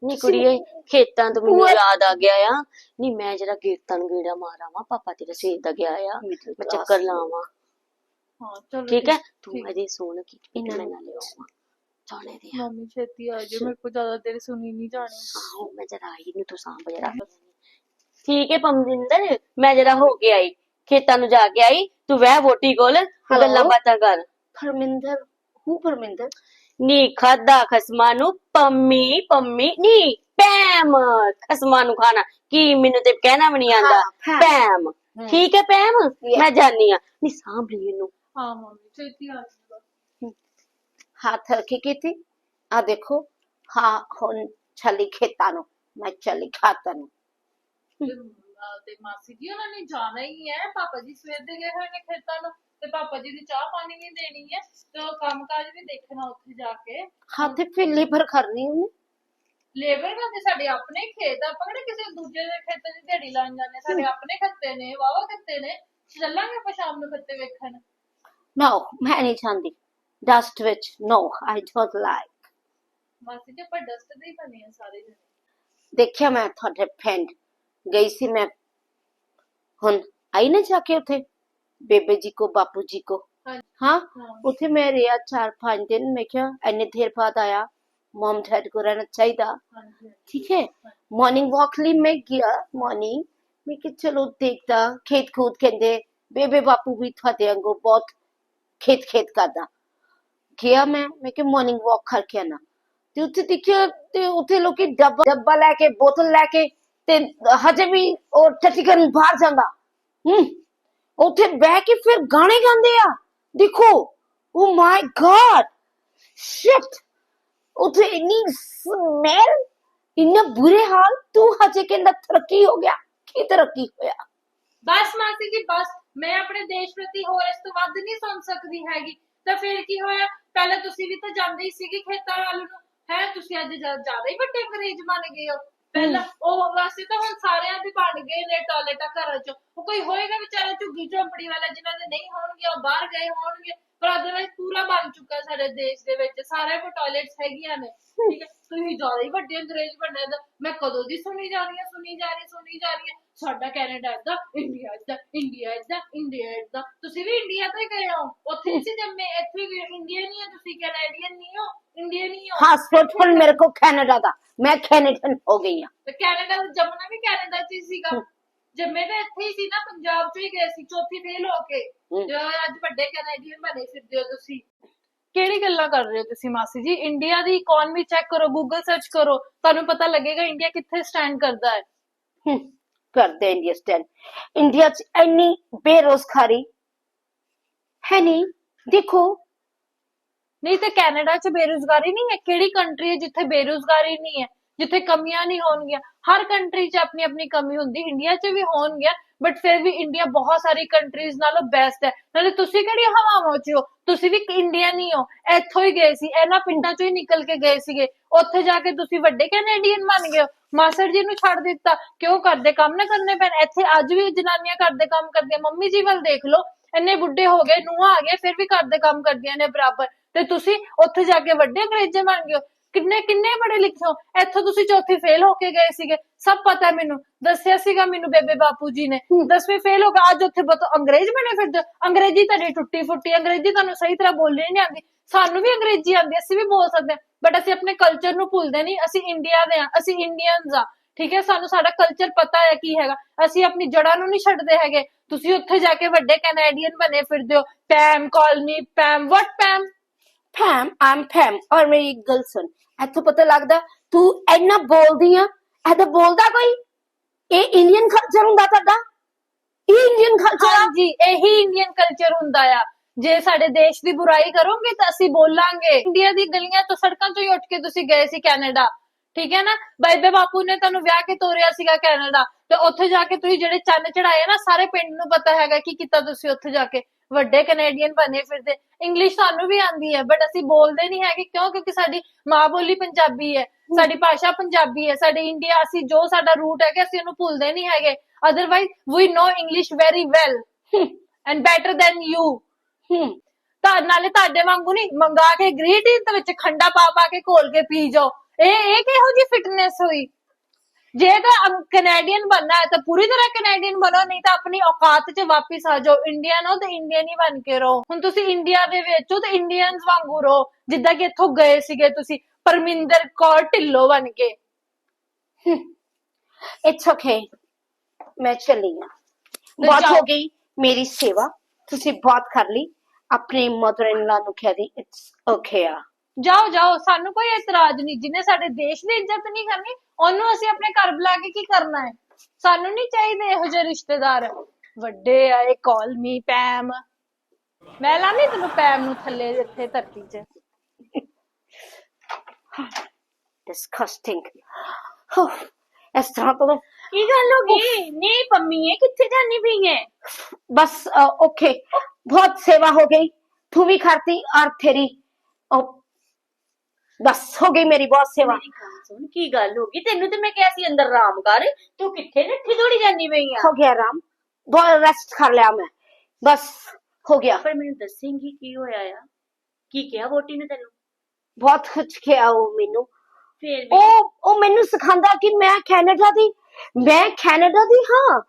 ਨੀ ਕੁੜੀਏ ਖੇਤਾਂ ਤੋਂ ਮੈਨੂੰ ਯਾਦ ਆ ਗਿਆ ਆ। ਨੀ ਮੈਂ ਜਰਾ ਕੀਰਤਨ ਗੇੜਾ ਮਾਰਾਂ ਵਾ ਪਾਪਾ ਤੇਰਾ ਸਵੇਰ ਦਾ ਗਿਆ ਆ। ਮੈਂ ਚੱਕਰ ਲਾਵਾਂ। ਹਾਂ ਚਲੋ ਠੀਕ ਹੈ? ਤੂੰ। ਅਜੇ ਸੋਣ ਕੀ ਇਹਨਾਂ ਇਹਨਾਂ ਨੂੰ ਨਾਲ ਲਿਆਵਾਂ ਜਾਣੇ ਦੇ ਮੰਮੀ ਛੇਤੀ ਆ ਜਾਓ ਮੇਰੇ ਕੋਲ ਜ਼ਿਆਦਾ ਦੇਰ ਸੁਣੀ ਨਹੀਂ ਜਾਣੀ। ਆਹੋ ਮੈਂ ਜਰਾ ਆਈ ਨੂੰ ਤੂੰ ਸਾਂਭ ਜਰਾ। ਠੀਕ ਹੈ ਪਮਜਿੰਦਰ ਮੈਂ ਜਰਾ ਹੋ ਕੇ ਆਈ ਖੇਤਾਂ ਨੂੰ ਜਾ ਕੇ ਆਈ ਤੂੰ ਵਹਿ ਵੋਟੀ ਕੋਲ? ਗੱਲਾਂ ਬਾਤਾਂ ਕਰ। ਪਰਮਿੰਦਰ ਹੂੰ ਪਰਮਿੰਦਰ? ਨੀ ਖਾਦਾ ਖਸਮਾਂ ਨੂੰ ਪੰਮੀ ਪੰਮੀ ਨੀ ਪੈਮ ਖਸਮਾਂ ਨੂੰ ਖਾਣਾ। ਕੀ ਮੈਨੂੰ ਤੇ ਕਹਿਣਾ ਵੀ ਨਹੀਂ ਆਂਦਾ? ਪੈਮ। ਠੀਕ ਹੈ ਪੈਮ. ਮੈਂ ਜਾਨੀ ਆ। ਨੀ ਸਾਂਭ ਲਈ ਇਹਨੂੰ। ਹਾਂ ਮੰਮੀ ਛੇਤੀ ਆ ਹੱਥ ਰੱਖੀ ਕੀਤੀ। ਆ ਦੇਖੋ ਹਾਂ ਹੁਣ ਛਲੀ ਖੇਤਾਂ ਨੂੰ ਮੈਂ ਚਲੀ ਖਾਤਾਂ ਨੂੰ। ਤੇ ਮਾਸੀ ਜੀ ਉਹਨਾਂ ਨੇ ਜਾਣਾ ਹੀ ਹੈ। ਪਾਪਾ ਜੀ ਸਵੇਰ ਦੇ ਗਏ ਹੋਏ ਨੇ ਖੇਤਾਂ ਨੂੰ ਤੇ ਪਾਪਾ ਜੀ ਦੀ ਚਾਹ ਪਾਣੀ ਵੀ ਦੇਣੀ ਹੈ ਤੇ ਉਹ ਕੰਮਕਾਜ ਵੀ ਦੇਖਣਾ ਉੱਥੇ ਜਾ ਕੇ। ਹੱਥ ਫਿੱਲੀ ਭਰ ਕਰਨੀ ਉਹਨੇ? ਲੇਬਰ ਕਰਦੇ ਸਾਡੇ ਆਪਣੇ ਖੇਤ ਆ, ਆਪਾਂ ਕਿਹੜੇ ਕਿਸੇ ਦੂਜੇ ਦੇ ਖੇਤਾਂ 'ਚ ਦਿਹਾੜੀ ਲਾਉਣ ਜਾਂਦੇ ਸਾਡੇ ਆਪਣੇ ਖੱਤੇ ਨੇ ਵਾਵਾ ਖੱਤੇ ਨੇ। ਚੱਲਾਂਗੇ ਆਪਾਂ ਸ਼ਾਮ ਨੂੰ ਖੱਤੇ ਵੇਖਣ? ਨੋ ਮੈਂ ਨਹੀਂ ਚਾਹੁੰਦੀ। ਡਸਟ ਵਿੱਚ ਨੋ ਆਈ ਡੋਨਟ ਲਾਈਕ ਮਾਸੀ ਜੀ ਆਪਾਂ ਡਸਟ ਦੇ ਹੀ ਬਣੇ ਆ ਸਾਰੇ ਜਣੇ। ਦੇਖਿਆ ਮੈਂ ਤੁਹਾਡੇ ਪਿੰਡ। ਗਈ ਸੀ ਮੈਂ ਹੁਣ ਆਈ ਨਾ ਜਾ ਕੇ ਉੱਥੇ ਬੇਬੇ ਜੀ ਕੋ ਬਾਪੂ ਜੀ ਕੋ ਹਾਂਜੀ ਹਾਂ ਹਾਂ ਉੱਥੇ ਮੈਂ ਰਿਹਾ ਚਾਰ ਪੰਜ ਦਿਨ ਮੈਂ ਕਿਹਾ ਇੰਨੇ ਦੇਰ ਬਾਅਦ ਆਇਆ ਮਮ ਡੈਡ ਕੋ ਰਹਿਣਾ ਚਾਹੀਦਾ ਹਾਂਜੀ ठीक है मॉर्निंग वॉक ਲਈ ਮੈਂ ਗਿਆ ਮਾਰਨਿੰਗ ਮੈਂ ਕਿ ਚਲੋ ਦੇਖਦਾ ਖੇਤ ਖੂਦ ਕਹਿੰਦੇ ਬੇਬੇ ਬਾਪੂ ਵੀ ਤੁਹਾਡੇ ਵਾਂਗੂ ਬਹੁਤ ਖੇਤ ਖੇਤ ਕਰਦਾ ਗਿਆ ਮੈਂ ਮੈਂ ਕਿ ਮਾਰਨਿੰਗ ਵਾਕ ਕਰਕੇ ਆਣਾ ਤੇ ਉੱਥੇ ਦੇਖਿਆ ਤੇ ਉੱਥੇ ਲੋਕੀ ਡੱਬਾ ਡੱਬਾ ਲੈ ਕੇ ਬੋਤਲ ਲੈ ਕੇ ਤੇ ਹਜੇ ਵੀ ਉਹ ਟੱਟੀ ਬਾਹਰ ਜਾਂਦਾ? ਹੂੰ? ਉੱਥੇ ਬਹਿ ਕੇ ਫਿਰ ਗਾਣੇ ਗਾਉਂਦੇ ਆ। ਦੇਖੋ ਓ ਮਾਈ ਗॉड ਸ਼ਿਟ ਉੱਥੇ ਇੰਨੀ ਸਮੈਲ ਇੰਨਾ ਬੁਰੇ ਹਾਲ, ਤੂੰ ਹਜੇ ਕਹਿੰਦਾ ਤਰੱਕੀ ਹੋ ਗਿਆ, ਕੀ ਤਰੱਕੀ ਹੋਇਆ? ਬਸ ਮਾਸੀ ਜੀ, ਬਸ। ਮੈਂ ਆਪਣੇ ਦੇਸ਼ ਪ੍ਰਤੀ ਹੋਰ ਇਸ ਤੋਂ ਵੱਧ ਨਹੀਂ ਸੁਣ ਸਕਦੀ ਹੈਗੀ। ਤਾਂ ਫਿਰ ਕੀ ਹੋਇਆ? ਪਹਿਲਾਂ ਤੁਸੀਂ ਵੀ ਤਾਂ ਜਾਂਦੇ ਹੀ ਸੀਗੇ ਖੇਤਾਂ ਵੱਲ ਨੂੰ। ਹੈ, ਤੁਸੀਂ ਅੱਜ ਜ਼ਿਆਦਾ ਹੀ ਵੱਡੇ ਅੰਗਰੇਜ਼ ਬਣ ਗਏ ਹੋ। ਪਹਿਲਾਂ ਉਹ ਵੈਸੇ ਤਾਂ ਹੁਣ ਸਾਰਿਆਂ ਦੇ ਬਣ ਗਏ ਨੇ ਟਾਇਲਟਾਂ ਘਰਾਂ 'ਚ। ਉਹ ਕੋਈ ਹੋਏਗਾ ਵਿਚਾਰਾ ਝੁੱਗੀ ਝੋਂਪੜੀ ਵਾਲਾ ਜਿਨ੍ਹਾਂ ਦੇ ਨਹੀਂ ਹੋਣਗੇ ਉਹ ਬਾਹਰ ਗਏ ਹੋਣਗੇ। ਪਰ ਅਦਰਵਾਇਜ਼ ਪੂਰਾ ਬਣ ਚੁੱਕਾ ਸਾਡੇ ਦੇਸ਼ ਦੇ ਵਿੱਚ। ਸਾਰੇ ਕੋ ਟਾਇਲਟਸ ਹੈਗੀਆਂ ਨੇ। ਠੀਕ ਹੈ? ਤੁਸੀਂ ਜ਼ਿਆਦਾ ਵੱਡੇ ਅੰਗਰੇਜ਼ ਬਣਨੇ ਦਾ ਮੈਂ ਕਦੋਂ ਦੀ ਸੁਣੀ ਜਾਣੀ ਹੈ ਸੁਣੀ ਜਾ ਰਹੀ ਸੁਣੀ ਜਾ ਰਹੀ ਸਾਡਾ ਕੈਨੇਡਾ ਦਾ ਇੰਡੀਆ ਦਾ ਇੰਡੀਆ ਦਾ ਇੰਡੀਆ ਦਾ ਤੁਸੀਂ ਵੀ ਇੰਡੀਆ ਤੋਂ ਹੀ ਗਏ ਹੋ। ਉੱਥੇ ਸੀ ਜੰਮੇ ਇੱਥੇ ਵੀ ਇੰਡੀਆ ਨਹੀਂ ਹੈ। ਤੁਸੀਂ ਕੈਨੇਡੀਅਨ ਨਹੀਂ ਹੋ। ਇੰਡੀਆ ਨਹੀਂ ਹੋ। ਹਸਪੋਰਟ ਹੁਣ ਮੇਰੇ ਕੋ ਕੈਨੇਡਾ ਦਾ। ਮੈਂ ਕੈਨੇਡਨ ਹੋ ਗਈ ਆ ਤੇ ਕੈਨੇਡਾ ਜਮਨਾ ਵੀ ਕੈਨੇਡਾ ਚ ਹੀ ਸੀਗਾ। ਜੰਮੇ ਤਾਂ ਇੱਥੇ ਹੀ ਸੀ ਨਾ ਪੰਜਾਬ ਚ ਹੀ ਗਏ ਸੀ ਚੌਥੀ ਫੇਲ ਹੋ ਕੇ। ਜੋ ਅੱਜ ਵੱਡੇ ਕੈਨੇਡੀਅਨ ਬਣੇ ਫਿਰਦੇ ਹੋ ਤੁਸੀਂ। ਕਿਹੜੀ ਗੱਲਾਂ ਕਰ ਰਹੇ ਹੋ ਤੁਸੀਂ ਮਾਸੀ ਜੀ? ਇੰਡੀਆ ਦੀ ਇਕਨੋਮੀ ਚੈੱਕ ਕਰੋ ਗੂਗਲ ਸਰਚ ਕਰੋ। ਤੁਹਾਨੂੰ ਪਤਾ ਲੱਗੇਗਾ ਇੰਡੀਆ ਕਿੱਥੇ ਸਟੈਂਡ ਕਰਦਾ ਹੈ। ਕਰਦੇ ਇੰਡੀਆ ਸਟੈਂਡ ਇੰਡੀਆ 'ਚ ਇੰਨੀ ਬੇਰੋਜ਼ਗਾਰੀ ਹੈ ਨਹੀਂ। ਦੇਖੋ ਨਹੀਂ ਤੇ ਕੈਨੇਡਾ 'ਚ ਬੇਰੁਜ਼ਗਾਰੀ ਨਹੀਂ ਹੈ। ਕਿਹੜੀ ਕੰਟਰੀ ਹੈ ਜਿੱਥੇ ਬੇਰੁਜ਼ਗਾਰੀ ਨਹੀਂ ਹੈ? ਜਿੱਥੇ ਕਮੀਆਂ ਨਹੀਂ ਹੋਣਗੀਆਂ। ਹਰ ਕੰਟਰੀ 'ਚ ਆਪਣੀ ਆਪਣੀ ਕਮੀ ਹੁੰਦੀ। ਇੰਡੀਆ 'ਚ ਵੀ ਹੋਣਗੀਆਂ ਬਟ ਫਿਰ ਵੀ ਇੰਡੀਆ ਬਹੁਤ ਸਾਰੀ ਕੰਟਰੀਜ਼ ਨਾਲੋਂ ਬੈਸਟ ਹੈ। ਨਾਲੇ ਤੁਸੀਂ ਕਿਹੜੀ ਹਵਾਵਾਂ 'ਚ ਹੋ? ਤੁਸੀਂ ਵੀ ਇੰਡੀਆ ਹੀ ਹੋ। ਇੱਥੋਂ ਹੀ ਗਏ ਸੀ। ਇਹਨਾਂ ਪਿੰਡਾਂ 'ਚੋਂ ਹੀ ਨਿਕਲ ਕੇ ਗਏ ਸੀਗੇ। ਉੱਥੇ ਜਾ ਕੇ ਤੁਸੀਂ ਵੱਡੇ ਕੈਨੇਡੀਅਨ ਬਣ ਗਏ ਮਾਸਟਰ ਜੀ ਨੂੰ ਛੱਡ ਦਿੱਤਾ। ਕਿਉਂ ਕਰਦੇ ਕੰਮ ਨਾ ਕਰਨੇ ਪੈਣ? ਇੱਥੇ ਅੱਜ ਵੀ ਜਨਾਨੀਆਂ ਕਰਦੇ ਕੰਮ ਕਰਦੀਆਂ। ਮੰਮੀ ਜੀ ਵੱਲ ਦੇਖ ਲਓ। ਇੰਨੇ ਬੁੱਢੇ ਹੋ ਗਏ, ਨੂੰਹਾਂ ਆ ਗਏ ਫਿਰ ਵੀ ਘਰ ਦੇ ਕੰਮ ਕਰਦੀਆਂ ਨੇ, ਬਰਾਬਰ। ਤੇ ਤੁਸੀਂ ਉੱਥੇ ਜਾ ਕੇ ਵੱਡੇ ਅੰਗਰੇਜ਼ੇ ਬਣ ਗਏ ਹੋ। ਕਿੰਨੇ ਕਿੰਨੇ ਬੜੇ ਲਿਖੇ ਹੋ? ਇੱਥੋਂ ਤੁਸੀਂ ਚੌਥੀ ਫੇਲ ਹੋ ਕੇ ਗਏ ਸੀਗੇ। ਸਭ ਪਤਾ ਹੈ ਮੈਨੂੰ। ਦੱਸਿਆ ਸੀਗਾ ਮੈਨੂੰ ਬੇਬੇ ਬਾਪੂ ਜੀ ਨੇ। ਦਸਵੀਂ ਫੇਲ ਹੋ ਗਿਆ ਅੱਜ ਉੱਥੇ ਬਤ ਅੰਗਰੇਜ਼ ਬਣੇ ਫਿਰਦੇ ਹੋ। ਅੰਗਰੇਜ਼ੀ ਤੁਹਾਡੀ ਟੁੱਟੀ ਫੁੱਟੀ। ਅੰਗਰੇਜ਼ੀ ਤੁਹਾਨੂੰ ਸਹੀ ਤਰ੍ਹਾਂ ਬੋਲਣੀ ਨਹੀਂ ਆਉਂਦੀ। ਸਾਨੂੰ ਵੀ ਅੰਗਰੇਜ਼ੀ ਆਉਂਦੀ। ਅਸੀਂ ਵੀ ਬੋਲ ਸਕਦੇ ਹਾਂ। ਬਟ ਅਸੀਂ ਆਪਣੇ ਕਲਚਰ ਨੂੰ ਭੁੱਲਦੇ ਨਹੀਂ। ਅਸੀਂ ਇੰਡੀਆ ਦੇ ਆ ਅਸੀਂ ਇੰਡੀਅਨਸ ਆ ਠੀਕ ਹੈ? ਸਾਨੂੰ ਸਾਡਾ ਕਲਚਰ ਪਤਾ ਹੈ ਕੀ ਹੈਗਾ। ਅਸੀਂ ਆਪਣੀ ਜੜ੍ਹਾਂ ਨੂੰ ਨਹੀਂ ਛੱਡਦੇ ਹੈਗੇ। ਤੁਸੀਂ ਉੱਥੇ ਜਾ ਕੇ ਵੱਡੇ ਕੈਨੇਡੀਅਨ ਬਣੇ ਫਿਰਦੇ ਹੋ। ਪੈਮ ਕਾਲ ਮੀ ਪੈਮ ਵਾਟ ਪੈਮ ਭੈਮ ਆਮ ਭੈਮ ਔਰ ਮੇਰੀ ਇੱਕ ਸੁਣ। ਇੱਥੋਂ ਪਤਾ ਲੱਗਦਾ ਤੂੰ ਇੰਨਾ ਬੋਲਦੀ ਆ ਇਹਦਾ ਬੋਲਦਾ ਕੋਈ? ਇਹ ਇੰਡੀਅਨ ਕਲਚਰ ਹੁੰਦਾ ਤੁਹਾਡਾ? ਇਹ ਇੰਡੀਅਨ ਕਲਚਰ ਆ? ਹਾਂਜੀ, ਇਹੀ ਇੰਡੀਅਨ ਕਲਚਰ ਹੁੰਦਾ ਆ। ਜੇ ਸਾਡੇ ਦੇਸ਼ ਦੀ ਬੁਰਾਈ ਕਰੋਗੇ ਤਾਂ ਅਸੀਂ ਬੋਲਾਂਗੇ। ਇੰਡੀਆ ਦੀ ਗਲੀਆਂ ਤੋਂ ਸੜਕਾਂ ਤੋਂ ਹੀ ਉੱਠ ਕੇ ਤੁਸੀਂ ਗਏ ਸੀ ਕੈਨੇਡਾ ਠੀਕ ਹੈ ਨਾ? ਬਾਈਬੇ ਬਾਪੂ ਨੇ ਤੁਹਾਨੂੰ ਵਿਆਹ ਕੇ ਤੋਰਿਆ ਸੀਗਾ ਕੈਨੇਡਾ ਤੇ ਉੱਥੇ ਜਾ ਕੇ ਤੁਸੀਂ ਜਿਹੜੇ ਚੰਨ ਚੜਾਏ ਨਾ, ਸਾਰੇ ਪਿੰਡ ਨੂੰ ਪਤਾ ਹੈਗਾ ਕਿ ਕੀਤਾ ਤੁਸੀਂ ਉੱਥੇ ਜਾ ਕੇ। ਵੱਡੇ ਕੈਨੇਡੀਅਨ ਬਣੇ ਫਿਰਦੇ। ਇੰਗਲਿਸ਼ ਸਾਨੂੰ ਵੀ ਆਂਦੀ ਹੈ ਬਟ ਅਸੀਂ ਬੋਲਦੇ ਨਹੀਂ ਹੈਗੇ ਕਿਉਂ? ਕਿਉਂਕਿ ਸਾਡੀ ਮਾਂ ਬੋਲੀ ਪੰਜਾਬੀ ਹੈ ਸਾਡੀ ਭਾਸ਼ਾ ਪੰਜਾਬੀ ਹੈ ਸਾਡੇ ਇੰਡੀਆ ਅਸੀਂ ਜੋ ਸਾਡਾ ਰੂਟ ਹੈਗਾ ਅਸੀਂ ਉਹਨੂੰ ਭੁੱਲਦੇ ਨਹੀਂ ਹੈਗੇ। Otherwise we no English very well and better than you ਤਾਂ ਨਾਲੇ ਤੁਹਾਡੇ ਵਾਂਗੂ ਨਹੀਂ ਮੰਗਾ ਕੇ ਗ੍ਰੀਨ ਟੀ ਦੇ ਵਿੱਚ ਖੰਡਾ ਪਾ ਪਾ ਕੇ ਘੋਲ ਕੇ ਪੀ ਜਾਓ। ਇਹ ਇਹ ਕਿਹੋ ਜੀ ਫਿਟਨੈਸ ਹੋਈ? ਜੇ ਤਾਂ ਕੈਨੇਡੀਅਨ ਬਣਨਾ ਹੈ ਤਾਂ ਪੂਰੀ ਤਰ੍ਹਾਂ ਕੈਨੇਡੀਅਨ ਬਣੋ ਨਹੀਂ ਤਾਂ ਆਪਣੀ ਔਕਾਤ 'ਚ ਵਾਪਿਸ ਆ ਜਾਓ। ਇੰਡੀਅਨ ਹੋ ਤੇ ਇੰਡੀਅਨ ਹੀ ਬਣ ਕੇ ਰਹੋ। ਹੁਣ ਤੁਸੀਂ ਇੰਡੀਆ ਦੇ ਵਿੱਚ ਹੋ ਤੇ ਇੰਡੀਅਨਸ ਵਾਂਗੂ ਰਹੋ। ਜਿੱਦਾਂ ਕਿ ਇੱਥੋਂ ਗਏ ਸੀਗੇ ਤੁਸੀਂ ਪਰਮਿੰਦਰ ਕੌਰ ਢਿੱਲੋਂ ਬਣ ਕੇ। ਇਟਸ ਓਕੇ ਮੈਂ ਚੱਲੀ ਆ। ਬਹੁਤ। ਹੋ ਗਈ ਮੇਰੀ ਸੇਵਾ। ਤੁਸੀਂ ਬਹੁਤ ਕਰ ਲਈ। ਆਪਣੇ ਮਦਰ ਇਨ ਲਾ ਨੂੰ ਕਹਿ ਦੀ ਇਟਸ ਓਕੇ ਆ। ਜਾਓ ਜਾਓ ਸਾਨੂੰ ਕੋਈ ਇਤਰਾਜ਼ ਨਹੀਂ ਜਿਹਨੇ ਸਾਡੇ ਦੇਸ਼ ਦੀ ਇੱਜ਼ਤ ਨਹੀਂ ਕਰਨੀ ਉਹਨੂੰ ਅਸੀਂ ਆਪਣੇ ਘਰ ਬੁਲਾ ਕੇ ਕੀ ਕਰਨਾ ਹੈ ਸਾਨੂੰ ਨਹੀਂ ਚਾਹੀਦੇ ਇਹੋ ਜਿਹੇ ਰਿਸ਼ਤੇਦਾਰ ਵੱਡੇ ਆਏ ਕਾਲ ਮੀ ਪੈਮ ਮੈਂ ਲਾਣੀ ਤੈਨੂੰ ਪੈਮ ਨੂੰ ਥੱਲੇ ਇੱਥੇ ਧਰਤੀ 'ਚ ਡਿਸਕਸਟਿੰਗ ਇਸ ਤਰ੍ਹਾਂ ਤੋਂ ਕੀ ਗੱਲ ਹੋ ਗਈ ਨਹੀਂ ਪੰਮੀ ਇਹ ਕਿੱਥੇ ਜਾਣੀ ਪਈ ਹੈ बस ओके बहुत सेवा हो गई तू भी करती और तेरी ओ, ਬਸ ਹੋ ਗਈ ਮੇਰੀ ਬਹੁਤ ਸੇਵਾ। ਕੀ ਗੱਲ ਹੋ ਗਈ? ਤੈਨੂੰ ਤੇ ਮੈਂ ਕਿਹਾ ਸੀ ਅੰਦਰ ਆਰਾਮ ਕਰ। ਤੂੰ ਕਿੱਥੇ ਨੱਠੀ ਥੋੜੀ ਜਾਨੀ ਪਈ ਆ? ਹੋ ਗਿਆ ਆਰਾਮ। ਬਹੁਤ ਰੈਸਟ ਕਰ ਲਿਆ ਮੈਂ। ਬਸ ਹੋ ਗਿਆ। ਪਰ ਮੈਨੂੰ ਦੱਸੇਂਗੀ ਕੀ ਹੋਇਆ ਆ। ਕੀ ਕਿਹਾ ਵੋਟੀ ਨੇ ਤੈਨੂੰ? ਬਹੁਤ ਕੁਝ ਕਿਹਾ ਉਹ ਮੈਨੂੰ। ਉਹ ਉਹ ਮੈਨੂੰ ਸਿਖਾਉਂਦਾ ਕਿ ਮੈਂ ਕੈਨੇਡਾ ਦੀ ਮੈਂ ਕੈਨੇਡਾ ਦੀ ਹਾਂ।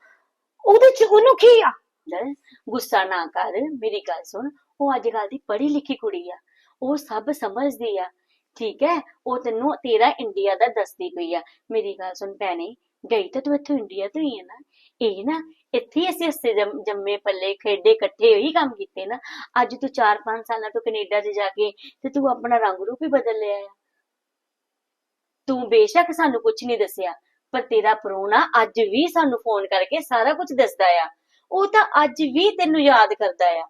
ਉਹਦੇ ਚ ਉਹਨੂੰ ਕੀ ਆ? ਚੱਲ, ਗੁੱਸਾ ਨਾ ਕਰ। ਮੇਰੀ ਗੱਲ ਸੁਣ ਉਹ ਅੱਜ ਕੱਲ ਦੀ ਪੜ੍ਹੀ ਲਿਖੀ ਕੁੜੀ ਆ। ਉਹ ਸਭ ਸਮਝਦੀ ਆ। ਠੀਕ ਹੈ, ਉਹ ਤੈਨੂੰ ਤੇਰਾ ਇੰਡੀਆ ਦਾ ਦੱਸਦੀ ਪਈ ਆ। ਮੇਰੀ ਗੱਲ ਸੁਣ ਭੈਣੇ, ਗਈ ਤਾਂ ਤੂੰ ਇੱਥੋਂ ਇੰਡੀਆ ਤੋਂ ਹੀ ਹੈ ਨਾ। ਇਹ ਨਾ, ਇੱਥੇ ਹੀ ਅਸੀਂ ਹੱਸੇ ਜੰਮੇ ਪੱਲੇ ਖੇਡੇ ਇਕੱਠੇ ਉਹੀ ਕੰਮ ਕੀਤੇ ਨਾ। ਅੱਜ ਤੂੰ 4-5 ਸਾਲਾਂ ਤੋਂ ਕੈਨੇਡਾ 'ਚ ਜਾ ਕੇ ਤੇ ਤੂੰ ਆਪਣਾ ਰੰਗ ਰੂਪ ਹੀ ਬਦਲ ਲਿਆ ਆ। ਤੂੰ ਬੇਸ਼ੱਕ ਸਾਨੂੰ ਕੁਝ ਨਹੀਂ ਦੱਸਿਆ, ਪਰ ਤੇਰਾ ਪਰੋਣਾ ਅੱਜ ਵੀ ਸਾਨੂੰ ਫੋਨ ਕਰਕੇ ਸਾਰਾ ਕੁਝ ਦੱਸਦਾ ਆ। ਉਹ ਤਾਂ ਅੱਜ ਵੀ ਤੈਨੂੰ ਯਾਦ ਕਰਦਾ ਆ।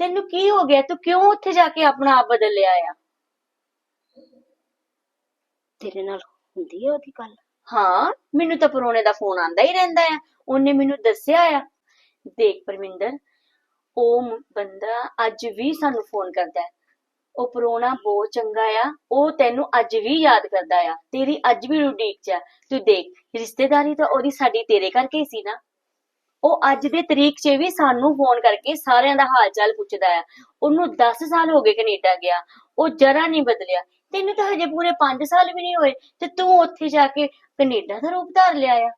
ਤੈਨੂੰ ਕੀ ਹੋ ਗਿਆ? ਤੂੰ ਕਿਉਂ ਉੱਥੇ ਜਾ ਕੇ ਆਪਣਾ ਆਪ ਬਦਲ ਲਿਆ ਆ? ਤੇਰੇ ਨਾਲ ਹੁੰਦੀ ਹੈ ਉਹਦੀ ਗੱਲ? ਹਾਂ, ਮੈਨੂੰ ਤਾਂ ਪਰੋਣੇ ਦਾ ਫੋਨ ਆਂਦਾ ਹੀ ਰਹਿੰਦਾ ਆ। ਉਹਨੇ ਮੈਨੂੰ ਦੱਸਿਆ ਆ। ਦੇਖ ਪਰਮਿੰਦਰ, ਉਹ ਬੰਦਾ ਅੱਜ ਵੀ ਸਾਨੂੰ ਫੋਨ ਕਰਦਾ ਹੈ। ਉਹ ਪ੍ਰਾਹੁਣਾ ਬਹੁਤ ਚੰਗਾ ਆ। ਉਹ ਤੈਨੂੰ ਅੱਜ ਵੀ ਯਾਦ ਕਰਦਾ ਆ। ਤੇਰੀ ਅੱਜ ਵੀ ਉਡੀਕ ਚ ਆ। ਤੂੰ ਦੇਖ, ਰਿਸ਼ਤੇਦਾਰੀ ਤਾਂ ਉਹਦੀ ਸਾਡੀ ਤੇਰੇ ਕਰਕੇ ਹੀ ਸੀ ਨਾ। ਉਹ ਅੱਜ ਦੇ ਤਰੀਕ 'ਚ ਵੀ ਸਾਨੂੰ ਫੋਨ ਕਰਕੇ ਸਾਰਿਆਂ ਦਾ ਹਾਲ ਚਾਲ ਪੁੱਛਦਾ ਆ। ਉਹਨੂੰ 10 ਸਾਲ ਹੋ ਗਏ ਕੈਨੇਡਾ ਗਿਆ। ਉਹ ਜਰਾ ਨਹੀਂ ਬਦਲਿਆ। ਤੈਨੂੰ ਤਾਂ ਹਜੇ ਪੂਰੇ 5 ਸਾਲ ਵੀ ਨਹੀਂ ਹੋਏ ਤੇ ਤੂੰ ਉੱਥੇ ਜਾ ਕੇ ਕੈਨੇਡਾ ਦਾ ਰੂਪ ਧਾਰ ਲਿਆ ਆ।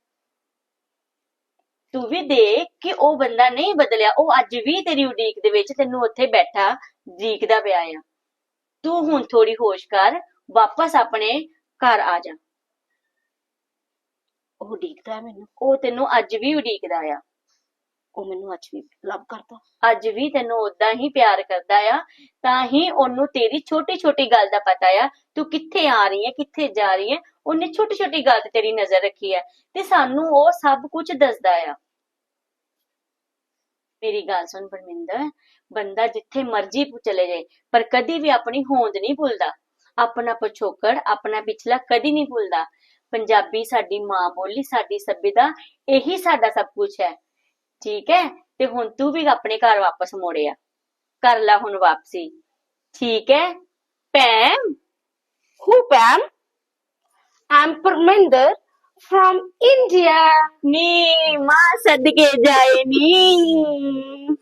ਤੂੰ ਵੀ ਦੇਖ ਕਿ ਉਹ ਬੰਦਾ ਨਹੀਂ ਬਦਲਿਆ, ਉਹ ਅੱਜ ਵੀ ਤੇਰੀ ਉਡੀਕ ਦੇ ਵਿੱਚ ਤੈਨੂੰ ਉੱਥੇ ਬੈਠਾ ਉਡੀਕਦਾ ਪਿਆ ਆ। ਤੂੰ ਹੁਣ ਥੋੜੀ ਹੋਸ਼ ਕਰ, ਵਾਪਸ ਆਪਣੇ ਘਰ ਆ ਜਾ। ਉਹ ਡੀਕਦਾ ਮੈਨੂੰ, ਉਹ ਤੈਨੂੰ ਅੱਜ ਵੀ ਉਡੀਕਦਾ ਆ। ਉਹ ਮੈਨੂੰ ਅੱਜ ਵੀ ਲਵ ਕਰਦਾ। ਅੱਜ ਵੀ ਤੈਨੂੰ ਉਦਾਂ ਹੀ ਪਿਆਰ ਕਰਦਾ ਆ, ਤਾਂ ਹੀ ਉਹਨੂੰ ਤੇਰੀ ਛੋਟੀ ਛੋਟੀ ਗੱਲ ਦਾ ਪਤਾ ਆ, ਤੂੰ ਕਿੱਥੇ ਆ ਰਹੀ ਹੈ, ਕਿੱਥੇ ਜਾ ਰਹੀ ਹੈ, ਉਹਨੇ ਛੋਟੀ ਛੋਟੀ ਗੱਲ ਤੇ ਤੇਰੀ ਨਜ਼ਰ ਰੱਖੀ ਹੈ ਤੇ ਸਾਨੂੰ ਉਹ ਸਭ ਕੁਝ ਦੱਸਦਾ ਆ। ਮੇਰੀ ਗੱਲ ਸੁਣ ਪਰਮਿੰਦਰ, ਬੰਦਾ ਜਿੱਥੇ ਮਰਜ਼ੀ ਚਲੇ ਜਾਏ, ਪਰ ਕਦੀ ਵੀ ਆਪਣੀ ਹੋਂਦ ਨਹੀਂ ਭੁੱਲਦਾ। ਆਪਣਾ ਪਿਛੋਕੜ, ਆਪਣਾ ਪਿਛਲਾ ਕਦੀ ਨਹੀਂ ਭੁੱਲਦਾ। ਪੰਜਾਬੀ ਸਾਡੀ ਮਾਂ ਬੋਲੀ, ਸਾਡੀ ਸੱਭਿਅਤਾ, ਇਹੀ ਸਾਡਾ ਸਭ ਕੁਝ ਹੈ। ਠੀਕ ਹੈ? ਤੇ ਹੁਣ ਤੂੰ ਵੀ ਆਪਣੇ ਘਰ ਵਾਪਸ ਮੋੜਿਆ। ਕਰ ਲੈ ਹੁਣ ਵਾਪਸੀ। ਠੀਕ ਹੈ? ਪੈਮ Who, Pam? I'm Parminder from India. ਨੀ ਮਾਂ ਸਦਕੇ ਜਾਏ ਨੀ।